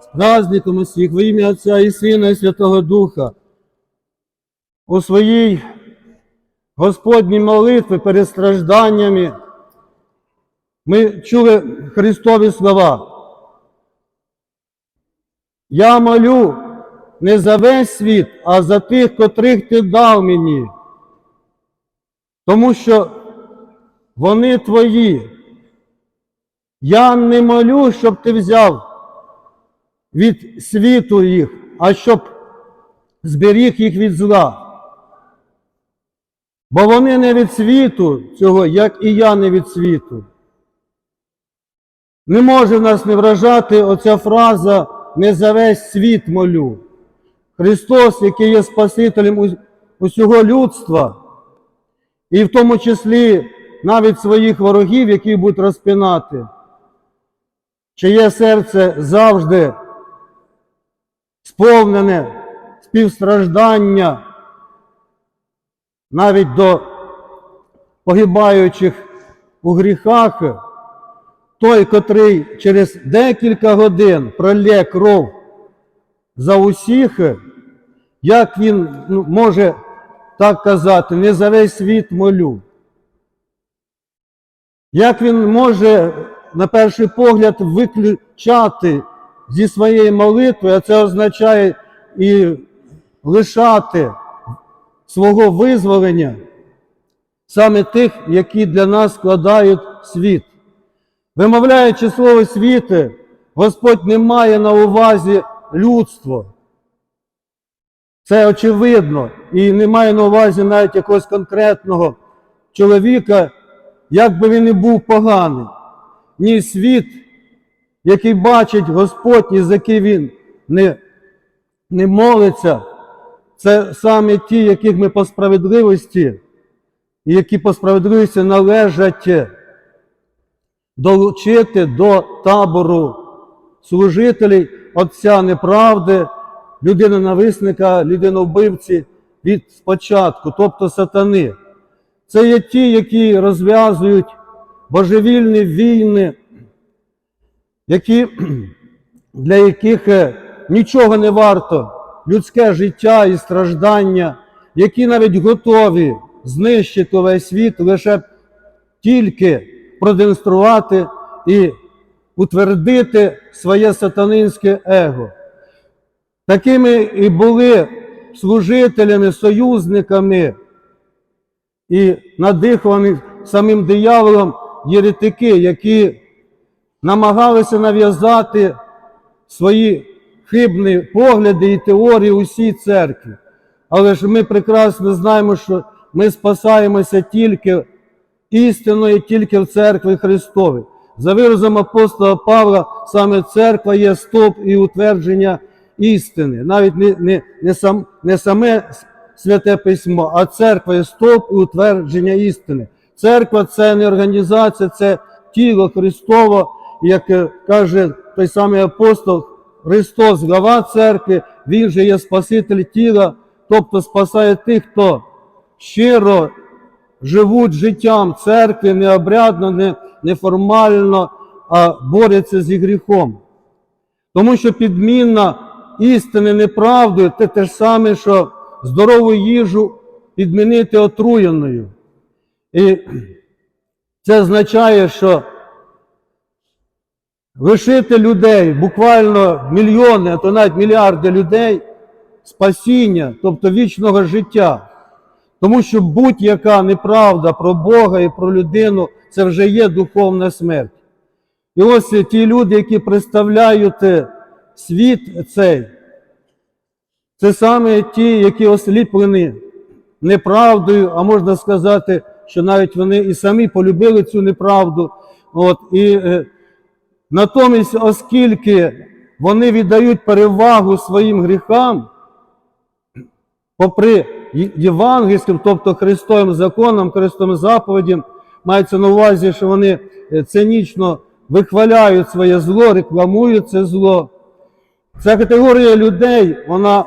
З праздником усіх во ім'я Отця і Сина, і Святого Духа. У своїй Господній молитві перед стражданнями ми чули Христові слова. Я молю не за весь світ, а за тих, котрих ти дав мені. Тому що вони твої. Я не молю, щоб ти взяв від світу їх, а щоб зберіг їх від зла. Бо вони не від світу цього, як і я не від світу. Не може нас не вражати оця фраза не за весь світ молю. Христос, який є Спасителем усього людства, і в тому числі навіть своїх ворогів, які будуть розпинати, чиє серце завжди сповнене співстраждання навіть до погибаючих у гріхах, той, котрий через декілька годин пролє кров за усіх, як він ну, може так казати, не за весь світ молю. Як він може, на перший погляд, виключати зі своєї молитви, а це означає і лишати свого визволення саме тих, які для нас складають світ. Вимовляючи слово світи, Господь не має на увазі людство. Це очевидно. І не має на увазі навіть якогось конкретного чоловіка, як би він не був поганий. Ні світ, який бачить Господь, і за який він не, не молиться, це саме ті, яких ми по справедливості, і які по справедливості належать долучити до табору служителей Отця неправди, людини-нависника, людиновбивці від спочатку, тобто сатани. Це є ті, які розв'язують божевільні війни, які, для яких е, нічого не варто людське життя і страждання, які навіть готові знищити весь світ лише тільки продемонструвати і утвердити своє сатанинське его. Такими і були служителями, союзниками і надихані самим дияволом єретики, які намагалися нав'язати свої хибні погляди і теорії усій церкві. Але ж ми прекрасно знаємо, що ми спасаємося тільки істиною, тільки в церкві Христовій. За виразом апостола Павла, саме церква є стоп і утвердження істини. Навіть не, не, не, сам, не саме святе письмо, а церква є стоп і утвердження істини. Церква це не організація, це тіло Христово, як е, каже той самий апостол, Христос, глава церкви, Він же є Спаситель тіла, тобто спасає тих, хто щиро живуть життям церкви необрядно, не, неформально, а борються зі гріхом. Тому що підміна істини неправдою це те ж саме, що здорову їжу підмінити отруєною. І це означає, що лишити людей, буквально мільйони, а то навіть мільярди людей, спасіння, тобто вічного життя. Тому що будь-яка неправда про Бога і про людину це вже є духовна смерть. І ось ті люди, які представляють е, світ цей, це саме ті, які осліплені неправдою, а можна сказати, що навіть вони і самі полюбили цю неправду. От, і е, натомість, оскільки вони віддають перевагу своїм гріхам, попри євангельським, тобто Христовим законом, Христовим заповідям, мається на увазі, що вони е, цинічно вихваляють своє зло, рекламують це зло. Ця категорія людей, вона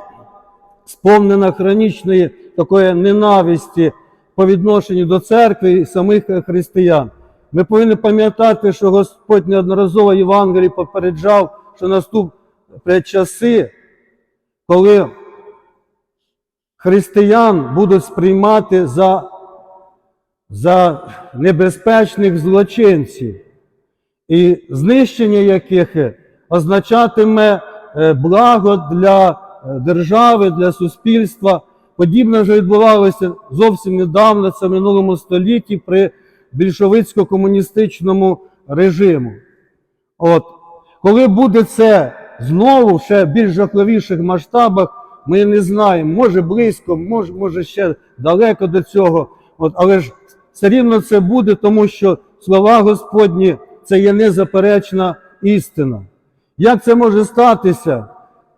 сповнена хронічної такої ненависті по відношенню до церкви і самих християн. Ми повинні пам'ятати, що Господь неодноразово Євангелії попереджав, що наступлять часи, коли християн будуть сприймати за, за небезпечних злочинців, і знищення яких означатиме е, благо для е, держави, для суспільства. Подібне вже відбувалося зовсім недавно, це в минулому столітті при більшовицько-комуністичному режиму. От, коли буде це знову в ще більш жахливіших масштабах, ми не знаємо. Може близько, може, може ще далеко до цього. От, але ж все рівно це буде, тому що слова Господні це є незаперечна істина. Як це може статися?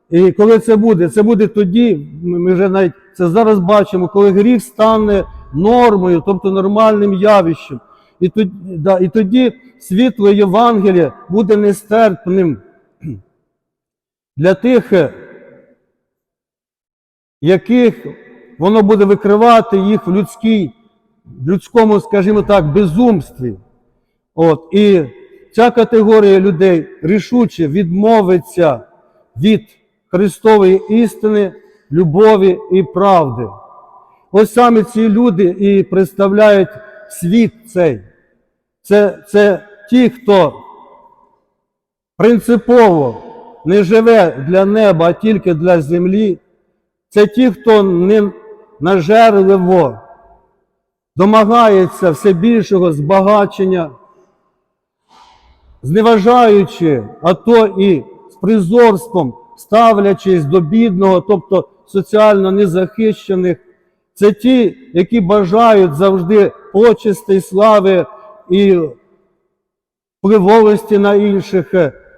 І коли це буде? Це буде тоді, ми вже навіть це зараз бачимо, коли гріх стане нормою, тобто нормальним явищем. І тоді, да, і тоді світло Євангелія буде нестерпним для тих, е, яких воно буде викривати їх в людській, людському, скажімо так, безумстві. От, і ця категорія людей рішуче відмовиться від Христової істини, любові і правди. Ось саме ці люди і представляють світ цей. Це, це ті, хто принципово не живе для неба, а тільки для землі. Це ті, хто не нажерливо домагається все більшого збагачення, зневажаючи, а то і з призорством ставлячись до бідного, тобто соціально незахищених. Це ті, які бажають завжди почесті, слави і впливовості на інших,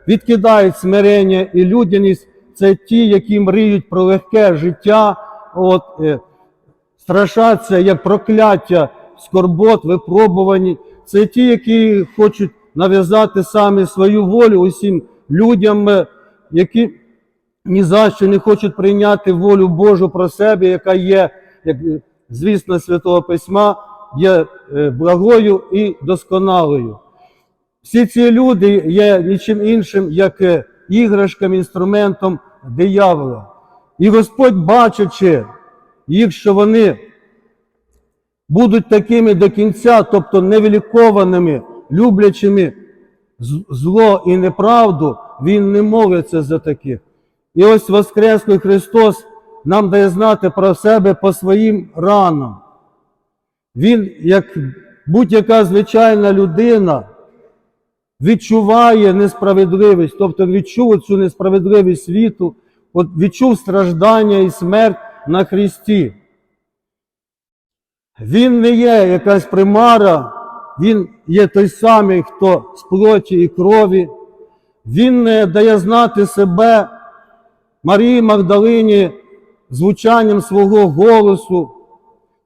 відкидають смирення і людяність. Це ті, які мріють про легке життя, от, е, страшаться як прокляття, скорбот, випробувані. Це ті, які хочуть нав'язати саме свою волю усім людям, е, які ні за що не хочуть прийняти волю Божу про себе, яка є, як звісно, Святого Письма, є е, благою і досконалою. Всі ці люди є нічим іншим, як е, іграшком, інструментом диявола. І Господь, бачачи їх, що вони будуть такими до кінця, тобто невілікованими, люблячими зло і неправду, Він не молиться за таких. І ось Воскреслий Христос нам дає знати про себе по своїм ранам. Він, як будь-яка звичайна людина, відчуває несправедливість, тобто відчув цю несправедливість світу, от відчув страждання і смерть на Христі. Він не є якась примара, він є той самий, хто з плоті і крові. Він не дає знати себе Марії Магдалині звучанням свого голосу.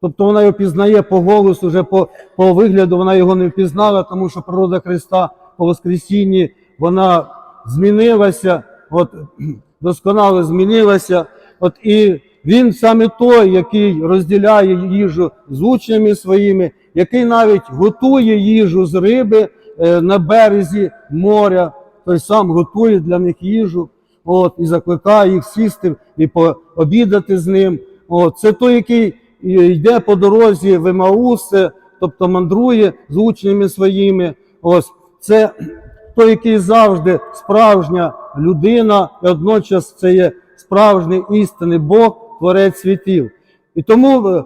Тобто вона його пізнає по голосу, вже по, по вигляду вона його не впізнала, тому що природа Христа по Воскресінні вона змінилася, от, досконало змінилася. От, і він саме той, який розділяє їжу з учнями своїми, який навіть готує їжу з риби е, на березі моря, той сам готує для них їжу от, і закликає їх сісти і пообідати з ним. От, це той, який йде по дорозі в Емаус, е, тобто мандрує з учнями своїми. Ось це той, який завжди справжня людина, і водночас це є справжній істинний Бог, творець світів. І тому е,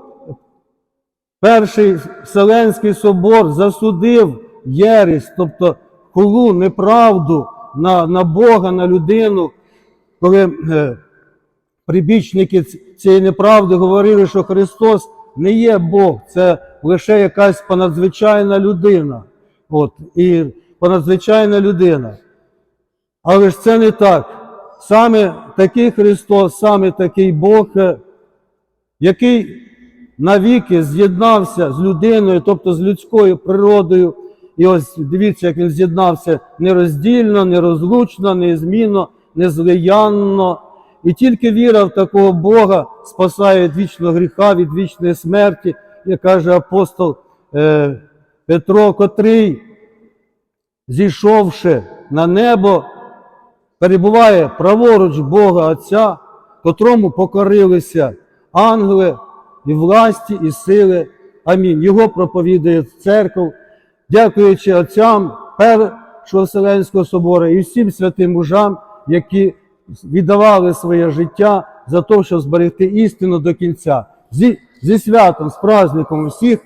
перший Вселенський собор засудив єресь, тобто хулу, неправду на, на Бога, на людину, коли е, прибічники цієї неправди говорили, що Христос не є Бог, це лише якась понадзвичайна людина. От, і понадзвичайна людина. Але ж це не так. Саме такий Христос, саме такий Бог, е, який навіки з'єднався з людиною, тобто з людською природою. І ось дивіться, як він з'єднався нероздільно, нерозлучно, незмінно, незлиянно. І тільки віра в такого Бога спасає від вічного гріха, від вічної смерті, як каже апостол е, Петро, котрий зійшовши на небо, перебуває праворуч Бога Отця, котрому покорилися ангели і власті, і сили. Амінь. Його проповідує церков, дякуючи отцям Першого Вселенського собору і всім святим мужам, які віддавали своє життя за те, щоб зберегти істину до кінця. Зі, зі святом, з праздником всіх